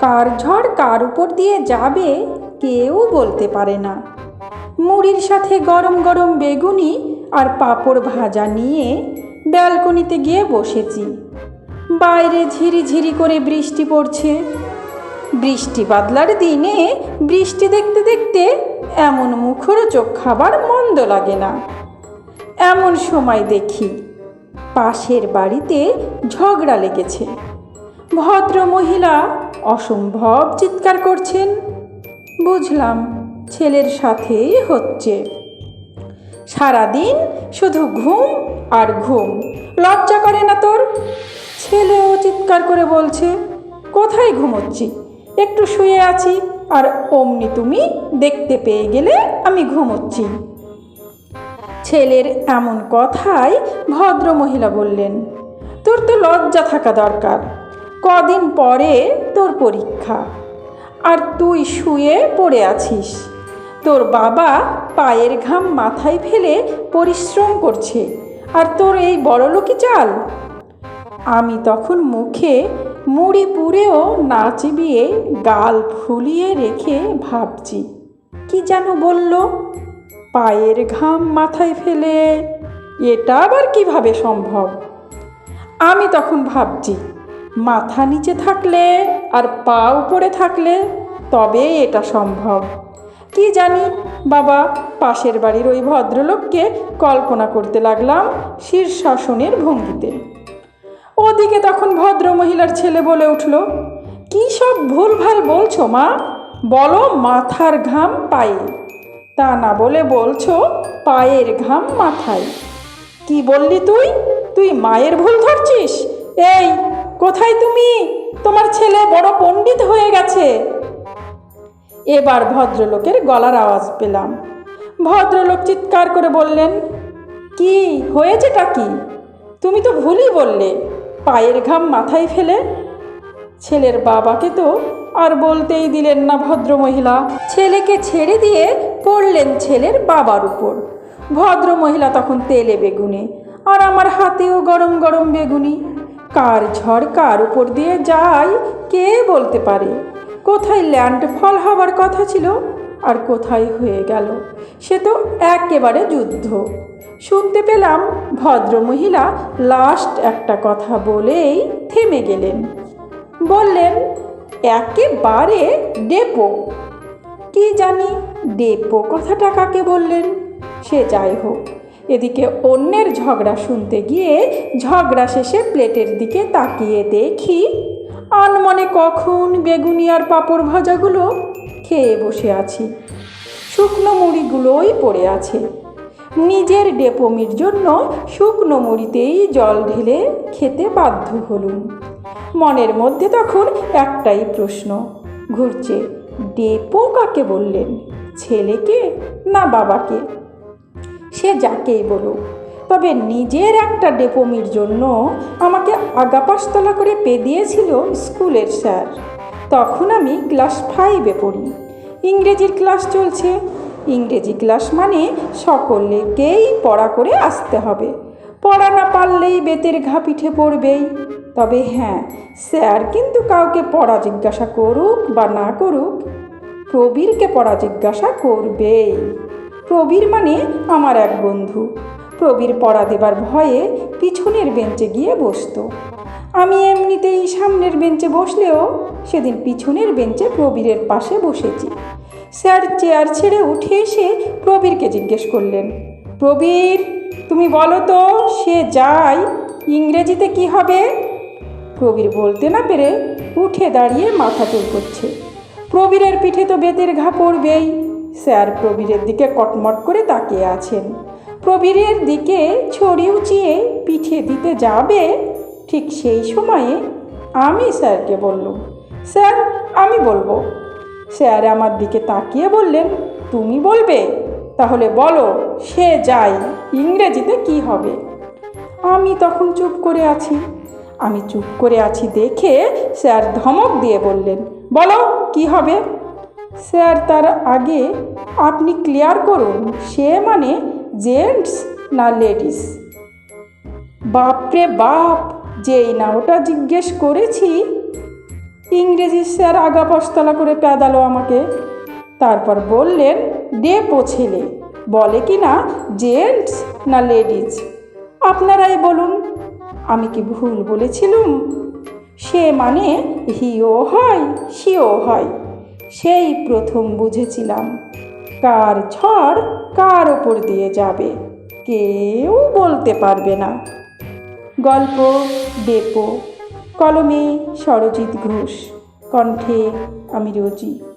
কার ঝড় কার উপর দিয়ে যাবে কেউ বলতে পারে না। মুড়ির সাথে গরম গরম বেগুনি আর পাঁপড় ভাজা নিয়ে ব্যালকনিতে গিয়ে বসেছি। বাইরে ঝিরিঝিরি করে বৃষ্টি পড়ছে। বৃষ্টি বাদলার দিনে বৃষ্টি দেখতে দেখতে এমন মুখরোচক খাবার মন্দ লাগে না। এমন সময় দেখি পাশের বাড়িতে ঝগড়া লেগেছে। ভদ্র মহিলা অসম্ভব চিৎকার করছেন। বুঝলাম, ছেলের সাথেই হচ্ছে। সারাদিন শুধু ঘুম আর ঘুম। লজ্জা করে না তোর? ছেলেও চিৎকার করে বলছে, কোথায় ঘুমোচ্ছি? একটু শুয়ে আছি, আর অমনি তুমি দেখতে পেয়ে গেলে আমি ঘুমোচ্ছি। ছেলের এমন কথায় ভদ্র মহিলা বললেন, তোর তো লজ্জা থাকা দরকার। কদিন পরে তোর পরীক্ষা। আর তুই শুয়ে পড়ে আছিস। তোর বাবা পায়ের ঘাম মাথায় ফেলে পরিশ্রম করছে। আর তোর এই বড়লোকি চাল। আমি তখন মুখে মুড়ি পুড়েও না চিবিয়ে গাল ফুলিয়ে রেখে ভাবছি, কি যেন বলল? পায়ের ঘাম মাথায় ফেলে, এটা আবার কীভাবে সম্ভব? আমি তখন ভাবছি মাথা নিচে থাকলে আর পা উপরে থাকলে তবে এটা সম্ভব। কি জানি, বাবা, পাশের বাড়ির ওই ভদ্রলোককে কল্পনা করতে লাগলাম শীর্ষাসনের ভঙ্গিতে। ওদিকে তখন ভদ্র মহিলার ছেলে বলে উঠল, কী সব ভুলভাল বলছো মা? বলো মাথার ঘাম পায়ে। তা না বলে বলছো পায়ের ঘাম মাথায়। কি বললি তুই? তুই মায়ের ভুল ধরছিস? এই কোথায় তুমি? তোমার ছেলে বড় পণ্ডিত হয়ে গেছে। এবার ভদ্রলোকের গলার আওয়াজ পেলাম। ভদ্রলোক চিৎকার করে বললেন, কি, হয়েছেটা কি? তুমি তো ভুলই বললে, পায়ের ঘাম মাথায় ফেলে? ছেলের বাবাকে তো আর বলতেই দিলেন না ভদ্রমহিলা। ছেলেকে ছেড়ে দিয়ে পড়লেন ছেলের বাবার উপর। ভদ্রমহিলা তখন তেলে বেগুনে, আর আমার হাতেও গরম গরম বেগুনি। কার ঝড় কার উপর দিয়ে যায়, কে বলতে পারে? কোথায় ল্যান্ডফল হওয়ার কথা ছিল? আর কোথায় হয়ে গেল? সে তো একেবারে যুদ্ধ। শুনতে পেলাম ভদ্রমহিলা লাস্ট একটা কথা বলেই থেমে গেলেন। বললেন, একেবারে ডেপো। কি জানি, ডেপো কথাটা কাকে বললেন? সে যাই হোক। এদিকে অন্যের ঝগড়া শুনতে গিয়ে ঝগড়া শেষে প্লেটের দিকে তাকিয়ে দেখি আনমনে কখন বেগুনি আর পাঁপড় ভাজাগুলো খেয়ে বসে আছি। শুকনো মুড়িগুলোই পড়ে আছে। নিজের ডেপমির জন্য শুকনো মুড়িতেই জল ঢেলে খেতে বাধ্য হলুম। মনের মধ্যে তখন একটাই প্রশ্ন, ঘুরছে, ডেপো কাকে বললেন? ছেলেকে না বাবাকে? সে যাকেই বলুক। তবে নিজের একটা ডেপোমির জন্য আমাকে আগাপাশতলা করে পে দিয়েছিল স্কুলের স্যার। তখন আমি ক্লাস ফাইভে পড়ি। ইংরেজির ক্লাস চলছে। ইংরেজি ক্লাস মানে সকলকেই পড়া করে আসতে হবে। পড়া না পারলেই বেতের ঘা পিঠে পড়বেই। তবে হ্যাঁ স্যার কিন্তু কাউকে পড়া জিজ্ঞাসা করুক বা না করুক, প্রবীরকে পড়া জিজ্ঞাসা করবেই। প্রবীর মানে আমার এক বন্ধু। প্রবীর পড়া দেবার ভয়ে পিছনের বেঞ্চে গিয়ে বসতো। আমি এমনিতেই সামনের বেঞ্চে বসলেও সেদিন পিছনের বেঞ্চে প্রবীরের পাশে বসেছি। স্যার চেয়ার ছেড়ে উঠে এসে প্রবীরকে জিজ্ঞেস করলেন, প্রবীর, তুমি বলো তো, সে যায়? ইংরেজিতে কি হবে? প্রবীর বলতে না পেরে উঠে দাঁড়িয়ে মাথা করছে। প্রবীরের পিঠে তো বেতের ঘা পড়বেই। স্যার প্রবীরের দিকে কটমট করে তাকিয়ে আছেন। প্রবীরের দিকে ছড়ি উঁচিয়ে পিঠে দিতে যাবে? ঠিক সেই সময়ে আমি স্যারকে বললুম, স্যার, আমি বলব। স্যার আমার দিকে তাকিয়ে বললেন, তুমি বলবে? তাহলে বলো, সে যায় ইংরেজিতে কি হবে? আমি তখন চুপ করে আছি। আমি চুপ করে আছি দেখে স্যার ধমক দিয়ে বললেন, বলো, কি হবে? স্যার, তার আগে আপনি ক্লিয়ার করুন, সে মানে জেন্টস না লেডিস? বাপরে বাপ, যেই না ওটা জিজ্ঞেস করেছি, ইংরেজি স্যার আগা পস্তলা করে পেদালো আমাকে। তারপর বললেন, ডেপো ছেলে, বলে কি না জেন্টস না লেডিজ আপনারাই বলুন, আমি কি ভুল বলেছিলুম? সে মানে হিও হয়, সিও হয়। সেই প্রথম বুঝেছিলাম, কার ঝড় কার ওপর দিয়ে যাবে, কেউ বলতে পারবে না। গল্প ডেপো কলমে সরজিৎ ঘোষ, কণ্ঠে আমি রোজি।